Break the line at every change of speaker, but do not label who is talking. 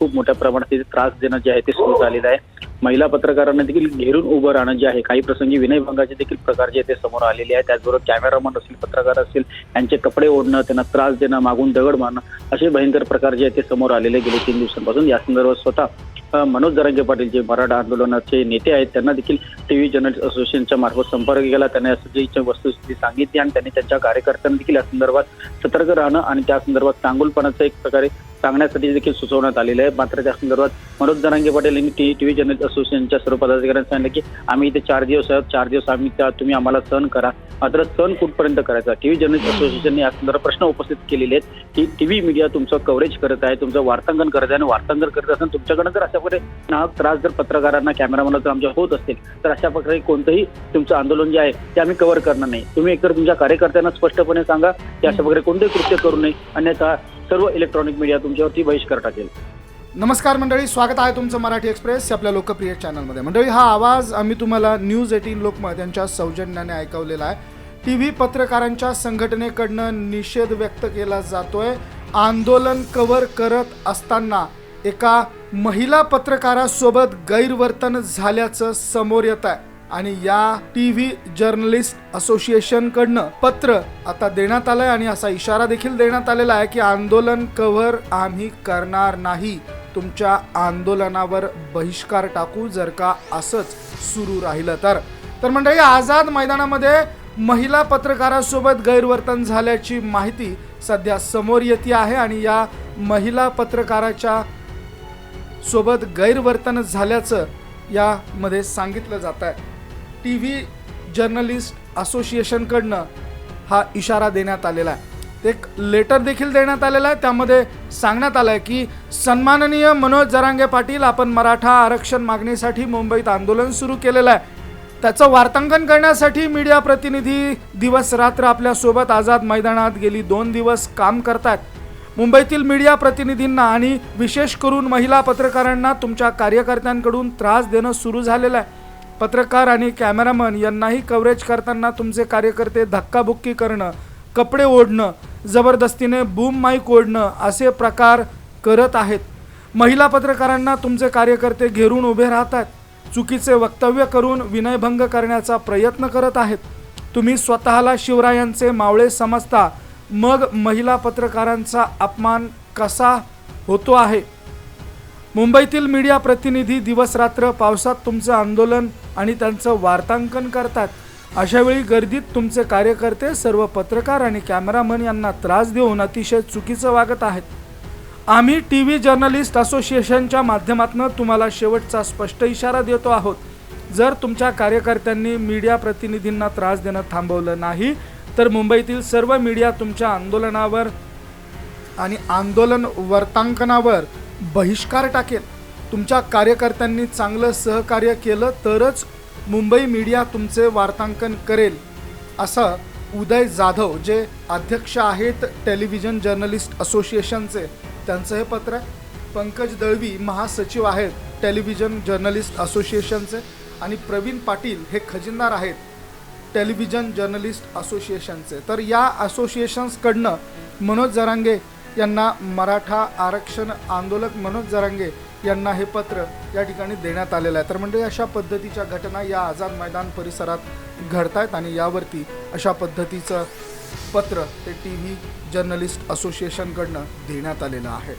खूप मोठ्या प्रमाणात तिथे त्रास देणं जे आहे ते सुरू झालेलं आहे. महिला पत्रकारांना देखील घेरून उभं राहणं जे आहे काही प्रसंगी विनयभंगाचे देखील प्रकार जे आहे ते समोर आलेले आहे त्याचबरोबर कॅमेरामन असतील पत्रकार असतील यांचे कपडे ओढणं त्यांना त्रास देणं मागून दगड मारणं असे भयंकर प्रकार जे आहे ते समोर आलेले गेले तीन दिवसांपासून. या संदर्भात स्वतः मनोज जरांगे पाटील जे मराठा आंदोलनाचे नेते आहेत त्यांना देखील टीव्ही जर्नलिस्ट असोसिएशनच्या मार्फत संपर्क केला. त्यांनी असं जी वस्तुस्थिती सांगितली आणि त्यांनी त्यांच्या कार्यकर्त्यांना देखील या संदर्भात सतर्क राहणं आणि त्या संदर्भात चांगुलपणाचं एक प्रकारे सांगण्यासाठी देखील सुचवण्यात आलेलं आहे. मात्र त्या संदर्भात मनोज जरांगे पाटील यांनी टी टीव्ही जर्नलिस्ट असोसिएशनच्या सर्व पदाधिकाऱ्यांनी सांगितलं की आम्ही इथे चार दिवस आहोत. चार दिवस आम्ही त्या तुम्ही आम्हाला सहन करा. मात्र सहन कुठपर्यंत करायचा? टीव्ही जर्नलिस्ट असोसिएशनने या संदर्भात प्रश्न उपस्थित केलेले आहेत की टीव्ही मीडिया तुमचं कव्हरेज करत आहे तुमचं वार्तांकन करत आहे आणि वार्तांकन करत असताना तुमच्याकडे जर अशा प्रकारे नाहक त्रास जर पत्रकारांना कॅमेरामॅनला जर आमच्या होत असतील तर अशा प्रकारे कोणतंही तुमचं आंदोलन जे आहे ते आम्ही कव्हर करणार नाही. तुम्ही एकतर तुमच्या कार्यकर्त्यांना स्पष्टपणे सांगा की अशा प्रकारे कोणतेही कृत्य करू नये. अन्यथा सर्व इलेक्ट्रॉनिक मीडिया तुमच्यावरती बहिष्कार टाकेल.
नमस्कार मंडळी स्वागत आहे तुमचं मराठी एक्सप्रेस आपल्या लोकप्रिय चॅनलमध्ये मंडळी हा आवाज आम्ही तुम्हाला न्यूज एटीन लोकमत यांच्या सौजन्याने ऐकवलेला आहे. टी व्ही पत्रकारांच्या संघटनेकडनं निषेध व्यक्त केला जातोय. आंदोलन कव्हर करत असताना एका महिला पत्रकारासोबत गैरवर्तन झाल्याचं समोर येत आहे. आणि या टी व्ही जर्नलिस्ट असोसिएशनकडनं पत्र आता देण्यात आलंय आणि असा इशारा देखील देण्यात आलेला आहे की आंदोलन कव्हर आम्ही करणार नाही. तुमच्या आंदोलनावर बहिष्कार टाकू जर का असंच सुरू राहिलं तर. तर मंडळी आझाद मैदानामध्ये महिला पत्रकारासोबत गैरवर्तन झाल्याची माहिती सध्या समोर येते आहे आणि या महिला पत्रकाराच्या सोबत गैरवर्तन झाल्याचं यामध्ये सांगितलं जात आहे टी व्ही जर्नलिस्ट असोसिएशनकडनं हा इशारा देण्यात आलेला आहे. एक लेटर देखील देण्यात आलेला आहे. त्यामध्ये सांगण्यात आलं आहे की सन्माननीय मनोज जरांगे पाटील आपण मराठा आरक्षण मागणीसाठी मुंबईत आंदोलन सुरू केलेलं आहे. त्याचं वार्तांकन करण्यासाठी मीडिया प्रतिनिधी दिवस रात्र आपल्यासोबत आझाद मैदानात गेली दोन दिवस काम करतात मुंबईतील मीडिया प्रतिनिधींना आणि विशेष करून महिला पत्रकारांना तुमच्या कार्यकर्त्यांकडून त्रास देणं सुरू झालेलं आहे. पत्रकार आणि कॅमेरामन यांनाही कव्हरेज करताना तुमचे कार्यकर्ते धक्काबुक्की करणं कपडे ओढणं जबरदस्तीने बूम माईक ओढणं असे प्रकार करत आहेत. महिला पत्रकारांना तुमचे कार्यकर्ते घेरून उभे राहतात. चुकीचे वक्तव्य करून विनयभंग करण्याचा प्रयत्न करत आहेत. तुम्ही स्वतःला शिवरायांचे मावळे समजता. मग महिला पत्रकारांचा अपमान कसा होतो आहे? मुंबईतील मीडिया प्रतिनिधी दिवस रात्र पावसात तुमचं आंदोलन आणि त्यांचं वार्तांकन करतात. अशावेळी गर्दीत तुमचे कार्यकर्ते सर्व पत्रकार आणि कॅमेरामन यांना त्रास देऊन अतिशय चुकीचं वागत आहेत. आम्ही टी व्ही जर्नलिस्ट असोसिएशनच्या माध्यमातून तुम्हाला शेवटचा स्पष्ट इशारा देतो आहोत. जर तुमच्या कार्यकर्त्यांनी मीडिया प्रतिनिधींना त्रास देणं थांबवलं नाही तर मुंबईतील सर्व मीडिया तुमच्या आंदोलनावर आणि आंदोलन वर्तांकनावर बहिष्कार टाकेल. तुमच्या कार्यकर्त्यांनी चांगलं सहकार्य केलं तरच मुंबई मीडिया तुमचे वार्तांकन करेल असं उदय जाधव जे अध्यक्ष आहेत टेलिव्हिजन जर्नलिस्ट असोसिएशनचे त्यांचं हे पत्र आहे. पंकज दळवी महासचिव आहेत टेलिव्हिजन जर्नलिस्ट असोसिएशनचे आणि प्रवीण पाटील हे खजिनदार आहेत टेलिव्हिजन जर्नलिस्ट असोसिएशनचे. तर या असोसिएशन्सकडनं मनोज जरांगे यांना मराठा आरक्षण आंदोलक मनोज जरांगे यांना हे पत्र या ठिकाणी देण्यात आलेलं आहे. तर म्हणजे अशा पद्धतीच्या घटना या आझाद मैदान परिसरात घडत आहेत आणि यावरती अशा पद्धतीचं पत्र ते टी व्ही जर्नलिस्ट असोसिएशनकडनं देण्यात आलेलं आहे.